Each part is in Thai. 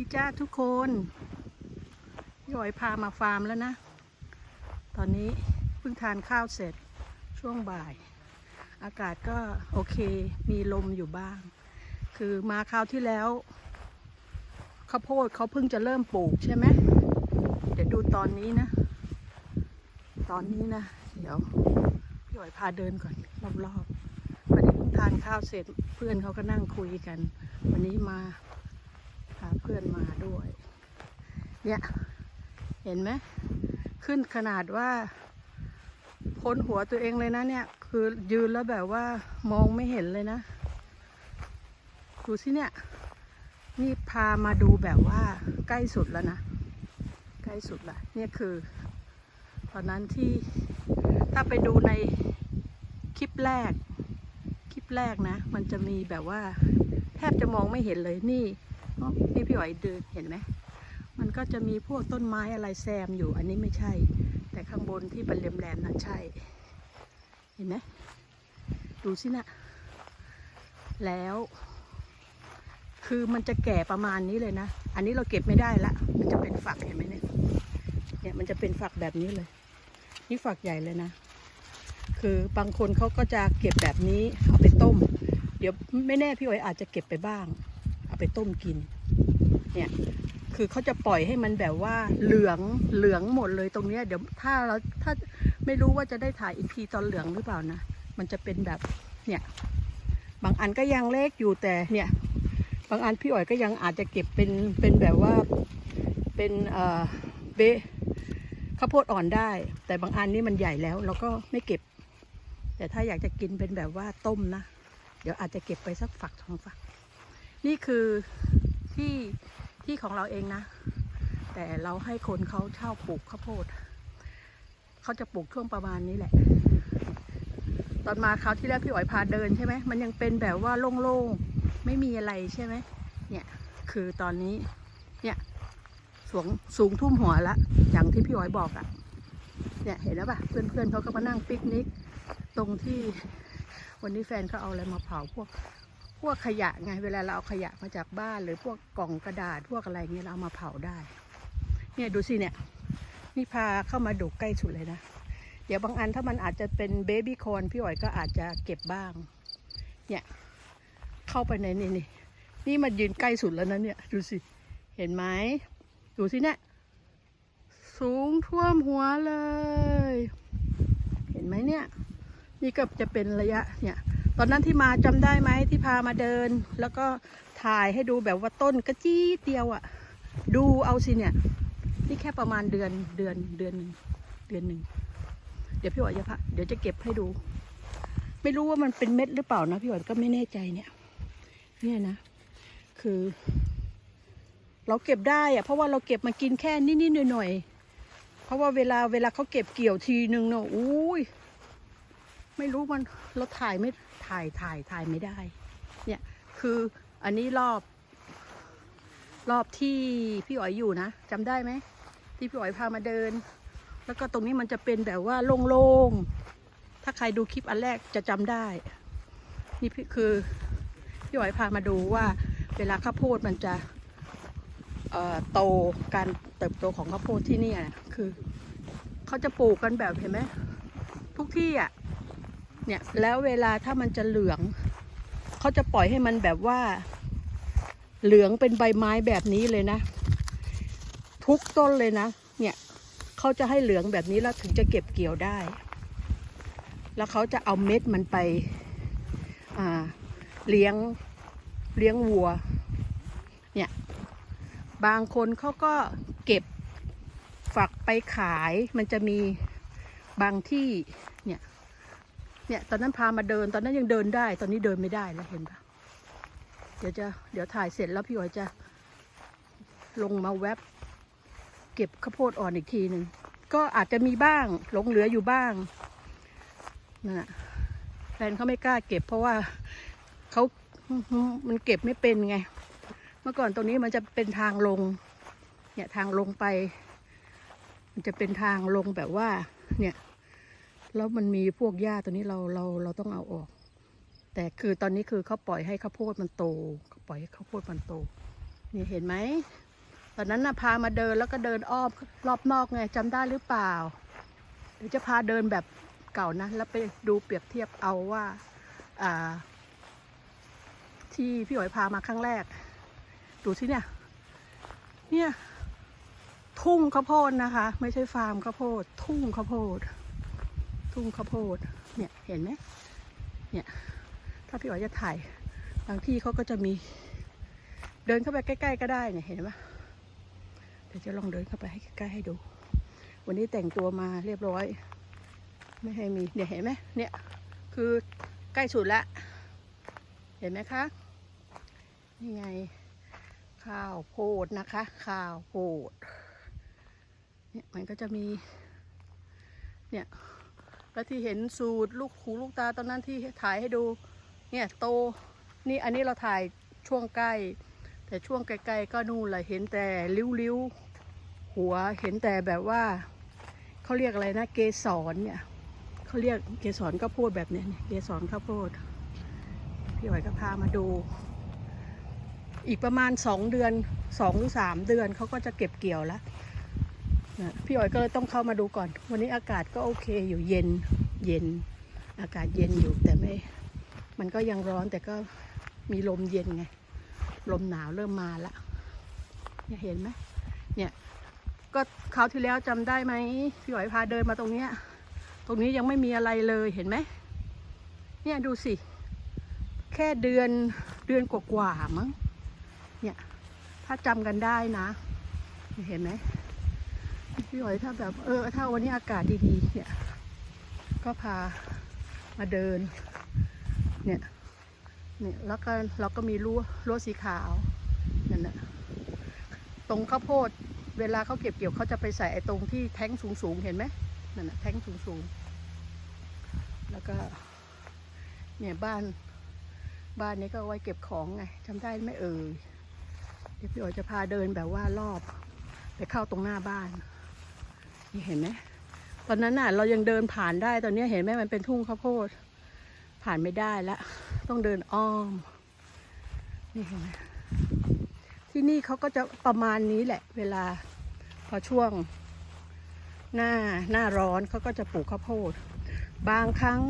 ดีจ้าทุกคนพี่อยพามาฟาร์มแล้วนะ ตอนนี้เพิ่งทานข้าวเสร็จช่วงบ่าย อากาศก็โอเคมีลมอยู่บ้าง คือมาคราวที่แล้วข้าวโพดเขาเพิ่งจะเริ่มปลูกใช่ไหมเดี๋ยวดูตอนนี้นะ ตอนนี้นะ เดี๋ยวพี่อยพาเดินก่อนรอบๆวันนี้เพิ่งทานข้าวเสร็จเพื่อนเขาก็นั่งคุยกัน วันนี้มาาเพื่อนมาด้วย เนี่ยเห็นไหมขึ้นขนาดว่าพ้นหัวตัวเองเลยนะเนี่ย คือยืนแล้วแบบว่ามองไม่เห็นเลยนะดูสิเนี่ย นี่พามาดูแบบว่าใกล้สุดแล้วนะ ใกล้สุดละเนี่ยคือ ตอนนั้นที่ถ้าไปดูในคลิปแรก คลิปแรกนะ มันจะมีแบบว่า แทบจะมองไม่เห็นเลยนี่ นี่พี่อ๋อยเดินเห็นไหมมันก็จะมีพวกต้นไม้อะไรแซมอยู่ อันนี้ไม่ใช่ แต่ข้างบนที่เป็นแหลมๆน่ะใช่ เห็นไหมดูสินะ แล้ว คือมันจะแก่ประมาณนี้เลยนะ อันนี้เราเก็บไม่ได้ละ มันจะเป็นฝักเห็นไหมเนี่ย เนี่ยมันจะเป็นฝักแบบนี้เลย นี่ฝักใหญ่เลยนะ คือบางคนเขาก็จะเก็บแบบนี้เอาไปต้ม เดี๋ยวไม่แน่พี่อ๋อยอาจจะเก็บไปบ้าง ไปต้มกิน เนี่ย คือเขาจะปล่อยให้มันแบบว่าเหลืองเหลืองหมดเลยตรงเนี้ยเดี๋ยวถ้าเราถ้าไม่รู้ว่าจะได้ถ่ายอีกทีตอนเหลืองหรือเปล่านะ มันจะเป็นแบบ เนี่ย บางอันก็ยังเล็กอยู่แต่เนี่ย บางอันพี่อ๋อยก็ยังอาจจะเก็บเป็นเป็นแบบว่าเป็นเอ่อเบะข้าวโพดอ่อนได้ แต่บางอันนี่มันใหญ่แล้วเราก็ไม่เก็บ แต่ถ้าอยากจะกินเป็นแบบว่าต้มนะ เดี๋ยวอาจจะเก็บไปสักฝักสองฝัก นี่คือที่ที่ของเราเองนะ แต่เราให้คนเขาเช่าปลูกข้าวโพดเขาจะปลูกช่วงประมาณนี้แหละ ตอนมาคราวที่แล้วพี่อ๋อยพาเดินใช่ไหมมันยังเป็นแบบว่าโล่งๆไม่มีอะไรใช่ไหมเนี่ยคือตอนนี้เนี่ยสูงสูงทุ่มหัวละอย่างที่พี่อ๋อยบอกอะ่ะเนี่ยเห็นแล้วปะเพื่อนๆเขาก็มานั่งปิกนิก ตรงที่วันนี้แฟนเขาเอาอะไรมาเผาพวก พวกขยะไง เวลาเราเอาขยะมาจากบ้านหรือพวกกล่องกระดาษพวกอะไรเงี้ยเราเอามาเผาได้ เนี่ยดูสิเนี่ย นี่พาเข้ามาดูใกล้สุดเลยนะ เดี๋ยวบางอันถ้ามันอาจจะเป็นเบบี้คอนพี่อ๋อยก็อาจจะเก็บบ้าง เนี่ย เข้าไปในนี่นี่นี่มันยืนใกล้สุดแล้วนะเนี่ย ดูสิ เห็นไหมดูสิเนี่ยสูงท่วมหัวเลย เห็นไหมเนี่ย นี่ก็จะเป็นระยะเนี่ย ตอนนั้นที่มาจำได้ไหมที่พามาเดิน แล้วก็ถ่ายให้ดูแบบว่าต้นกระจี้เดียวอะ่ะดูเอาสิเนี่ย นี่แค่ประมาณเดือนเดือนเดือนหนึ่งเดือนหนึ่งเดี๋ยวพี่หวายจะพาเดี๋ยวจะเก็บให้ดู ไม่รู้ว่ามันเป็นเม็ดหรือเปล่านะพี่หวายก็ไม่แน่ใจเนี่ย เนี่ยนะ คือ เราเก็บได้อะเพราะว่าเราเก็บมากินแค่นิดๆหน่อยๆเพราะว่าเวลาเวลาเขาเก็บเกี่ยวทีนึงเนอะอุ้ย ไม่รู้มันเราถ่ายไม่ถ่ายถ่ายถ่ายไม่ได้ เนี่ยคืออันนี้รอบ รอบที่พี่อ๋อยอยู่นะจำได้ไหมที่พี่อ๋อยพามาเดิน แล้วก็ตรงนี้มันจะเป็นแบบว่าโล่งๆถ้าใครดูคลิปอันแรกจะจำได้ นี่พี่คือพี่อ๋อยพามาดูว่า เวลาข้าวโพดมันจะโตการเติบโตของข้าวโพดที่นี่นะคือเขาจะปลูกกันแบบเห็นไหมทุกที่อะ เนี่ยแล้วเวลาถ้ามันจะเหลืองเขาจะปล่อยให้มันแบบว่า เหลืองเป็นใบไม้แบบนี้เลยนะ ทุกต้นเลยนะ เนี่ยเขาจะให้เหลืองแบบนี้แล้วถึงจะเก็บเกี่ยวได้ แล้วเขาจะเอาเม็ดมันไปเลี้ยงเลี้ยงวัว เนี่ย บางคนเขาก็เก็บฝักไปขายมันจะมีบางที่เนี่ย เนี่ยตอนนั้นพามาเดินตอนนั้นยังเดินได้ ตอนนี้เดินไม่ได้แล้วเห็นปะเดี๋ยวจะเดี๋ยวถ่ายเสร็จแล้วพี่อ๋อยจะ ลงมาแวบ เก็บข้าวโพดอ่อนอีกทีหนึ่งก็อาจจะมีบ้างหลงเหลืออยู่บ้างนั่นน่ะแฟนเขาไม่กล้าเก็บเพราะว่าเขามันเก็บไม่เป็นไง เมื่อก่อนตรงนี้มันจะเป็นทางลง เนี่ยทางลงไป มันจะเป็นทางลงแบบว่า เนี่ย แล้วมันมีพวกหญ้าตัวนี้เราเราเราต้องเอาออก แต่คือตอนนี้คือเขาปล่อยให้ข้าวโพดมันโตเขาปล่อยให้ข้าวโพดมันโต นี่เห็นไหมตอนนั้นน่ะพามาเดินแล้วก็เดินอ้อมรอบนอกไงจำได้หรือเปล่าเดี๋ยวจะพาเดินแบบเก่านะแล้วไปดูเปรียบเทียบเอาว่าอ่า ที่พี่หอยพามาครั้งแรก ดูสิเนี่ย เนี่ย ทุ่งข้าวโพดนะคะ ไม่ใช่ฟาร์มข้าวโพด ทุ่งข้าวโพด ทุ่งข้าวโพด เนี่ยเห็นไหมเนี่ย ถ้าพี่หอยจะถ่าย บางที่เขาก็จะมี เดินเข้าไปใกล้ ๆ ก็ได้เนี่ยเห็นไหมเดี๋ยวจะลองเดินเข้าไปให้ใกล้ให้ดู วันนี้แต่งตัวมาเรียบร้อย ไม่ให้มีเนี่ยเห็นไหมเนี่ยคือใกล้สุดละเห็นไหมคะนี่ไง ข้าวโพดนะคะ ข้าวโพดเนี่ยมันก็จะมี เนี่ย แล้วที่เห็นสูตรลูกหูลูกตาตอนนั้นที่ถ่ายให้ดู เนี่ยโต นี่อันนี้เราถ่ายช่วงใกล้ แต่ช่วงไกลๆก็นู่นเลยเห็นแต่ริ้วๆหัวเห็นแต่แบบว่าเขาเรียกอะไรนะ เกสรเนี่ยเขาเรียกเกสรข้าวโพดแบบเนี้ยเกสรข้าวโพดพี่หอยก็พามาดู อีกประมาณสองเดือนสองหรือสามเดือนเขาก็จะเก็บเกี่ยวแล้วนะ พี่หอยก็เลยต้องเข้ามาดูก่อน วันนี้อากาศก็โอเคอยู่เย็นเย็น อากาศเย็นอยู่แต่ไม่ มันก็ยังร้อนแต่ก็มีลมเย็นไง ลมหนาวเริ่มมาละเนี่ยเห็นไหมเนี่ยก็คราวที่แล้วจำได้ไหมพี่หอยพาเดินมาตรงเนี้ยตรงนี้ยังไม่มีอะไรเลยเห็นไหมเนี่ยดูสิ แค่เดือนเดือนกว่าๆมั้งเนี่ยถ้าจำกันได้นะ เห็นไหม พี่หอยถ้าแบบเออถ้าวันนี้อากาศดีๆเนี่ย ก็พามาเดิน เนี่ยเนี่ยแล้วก็เราก็มีรั้วรั้วสีขาวนั่นนะตรงข้าวโพดเวลาเขาเก็บเกี่ยวเขาจะไปใส่ไอ้ตรงที่แท้งสูงๆเห็นไหมนั่นนะแท้งสูงๆแล้วก็เนี่ยบ้านบ้านนี้ก็ไว้เก็บของไงจำได้ไหมเอ่ยเดี๋ยวพี่อ๋อยจะพาเดินแบบว่ารอบ ไปเข้าตรงหน้าบ้าน นี่เห็นไหมตอนนั้นน่ะ เรายังเดินผ่านได้ตอนนี้เห็นไหมมันเป็นทุ่งข้าวโพด ผ่านไม่ได้ละต้องเดินอ้อม นี่เห็นไหมที่นี่เขาก็จะประมาณนี้แหละ เวลาพอช่วง หน้าหน้าร้อนเขาก็จะปลูกข้าวโพด บางครั้ง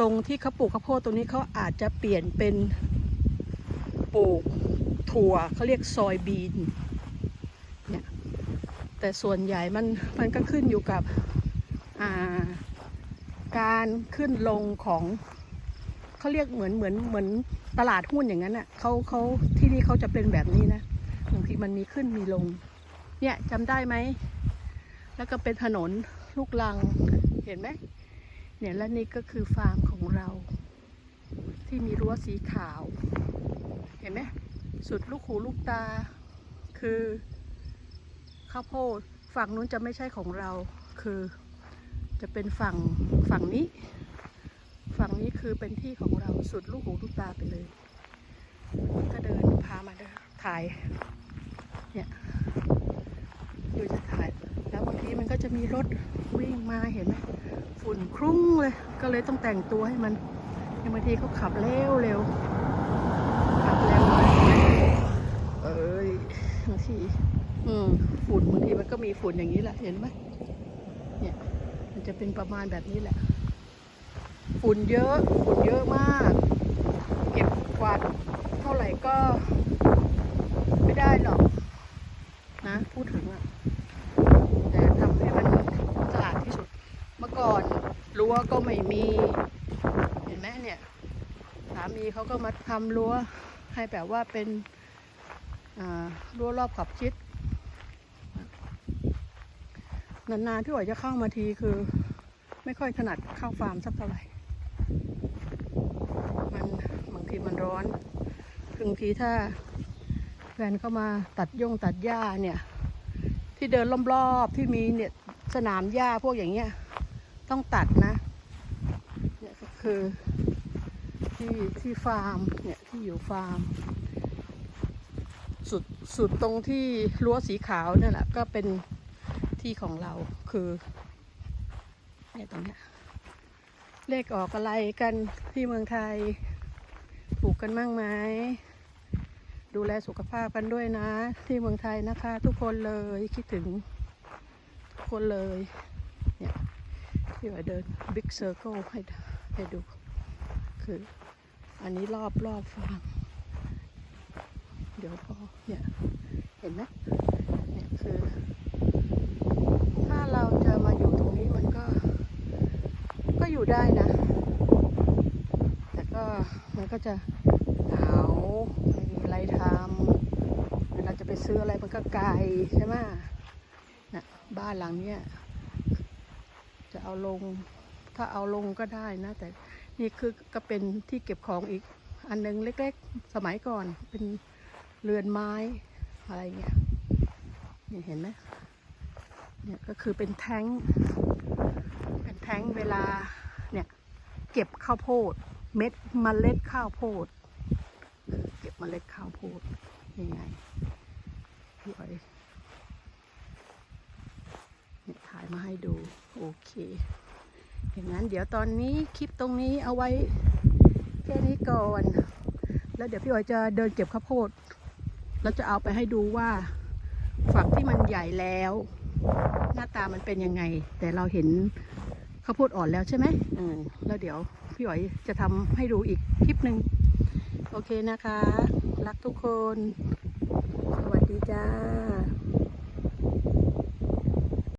ตรงที่เขาปลูกข้าวโพดตรงนี้เขาอาจจะเปลี่ยนเป็นปลูกถั่วเขาเรียกซอยบีน แต่ส่วนใหญ่มันมันก็ขึ้นอยู่กับาการขึ้นลงของเขาเรียกเหมือนเหมือนเหมือนตลาดหุ้นอย่างนั้นอะเขาเขาที่นี่เขาจะเป็นแบบนี้นะบางทีมันมีขึ้นมีลง เนี่ยจำได้ไหม แล้วก็เป็นถนนลูกลังเห็นไหมเนี่ยและนี่ก็คือฟาร์มของเรา ที่มีรั้วสีขาว เห็นไหมสุดลูกหูลูกตาคือ ข้าวโพด ฝั่งนู้นจะไม่ใช่ของเรา คือจะเป็นฝั่งฝั่งนี้ ฝั่งนี้คือเป็นที่ของเราสุดลูกหูลูกตาไปเลย ก็เดินพามาเดินถ่าย เนี่ยอยู่จะถ่าย แล้วบางทีมันก็จะมีรถวิ่งมาเห็นไหมฝุ่นคลุ้งเลย ก็เลยต้องแต่งตัวให้มันบางทีเขาขับเร็วเร็วขับเร็วเอ้ยบางที อืมฝุ่นบางทีมันก็มีฝุ่นอย่างนี้แหละ เห็นไหมเนี่ย มันจะเป็นประมาณแบบนี้แหละ ฝุ่นเยอะ ฝุ่นเยอะมาก เก็บกวาดเท่าไหร่ก็ ไม่ได้หรอก นะ พูดถึงอะแต่ทำให้มันสะอาดที่สุด เมื่อก่อนรั้วก็ไม่มี เห็นไหมเนี่ยสามีเขาก็มาทำรั้วให้แบบว่าเป็นรั้วรอบขอบชิด นานๆที่หอยจะเข้ามาทีคือ ไม่ค่อยถนัดเข้าฟาร์มสักเท่าไหร่ มันบางทีมันร้อนบางทีถ้าแฟนเข้ามาตัดย่งตัดหญ้าเนี่ย ที่เดินรอบๆที่มีเนี่ยสนามหญ้าพวกอย่างเงี้ยต้องตัดนะเนี่ยก็คือที่ที่ฟาร์มเนี่ยที่อยู่ฟาร์ม สุดสุดตรงที่รั้วสีขาวนั่แหละก็เป็น ที่ของเราคือเนี่ยตรงเนี้ยเลขออกอะไรกันที่เมืองไทยปลูกกันมั่งไหมดูแลสุขภาพกันด้วยนะ ที่เมืองไทยนะคะ ทุกคนเลยคิดถึงทุกคนเลยเนี่ยที่ว่าเดินบิ๊กเซอร์เคิลให้ให้ดู คืออันนี้รอบรอบฟาร์มเดี๋ยวพอเนี่ย เห็นไหมเนี่ยคือ เราจะมาอยู่ตรงนี้มันก็ ก็อยู่ได้นะ แต่ก็มันก็จะเหงาไม่มีอะไรทำเวลาจะไปซื้ออะไรมันก็ไกลใช่ไหมนะบ้านหลังเนี้ยจะเอาลง ถ้าเอาลงก็ได้นะ แต่นี่คือก็เป็นที่เก็บของอีกอันหนึงเล็ก ๆ สมัยก่อนเป็นเรือนไม้อะไรเงี้ยนี่เห็นไหม เนี่ยก็คือเป็นแท้งเป็นแท้งเวลาเนี่ยเก็บข้าวโพด เม็ดเมล็ดข้าวโพด เก็บเมล็ดข้าวโพดยังไงพี่อ้อยเนี่ยถ่ายมาให้ดูโอเค อย่างนั้นเดี๋ยวตอนนี้คลิปตรงนี้เอาไว้แค่นี้ก่อน แล้วเดี๋ยวพี่อ้อยจะเดินเก็บข้าวโพด แล้วจะเอาไปให้ดูว่าฝักที่มันใหญ่แล้ว หน้าตามันเป็นยังไง แต่เราเห็นข้าวโพดอ่อนแล้วใช่ไหมอืมแล้วเดี๋ยวพี่อ๋อยจะทำให้ดูอีกคลิปหนึ่งโอเคนะคะ รักทุกคน สวัสดีจ้า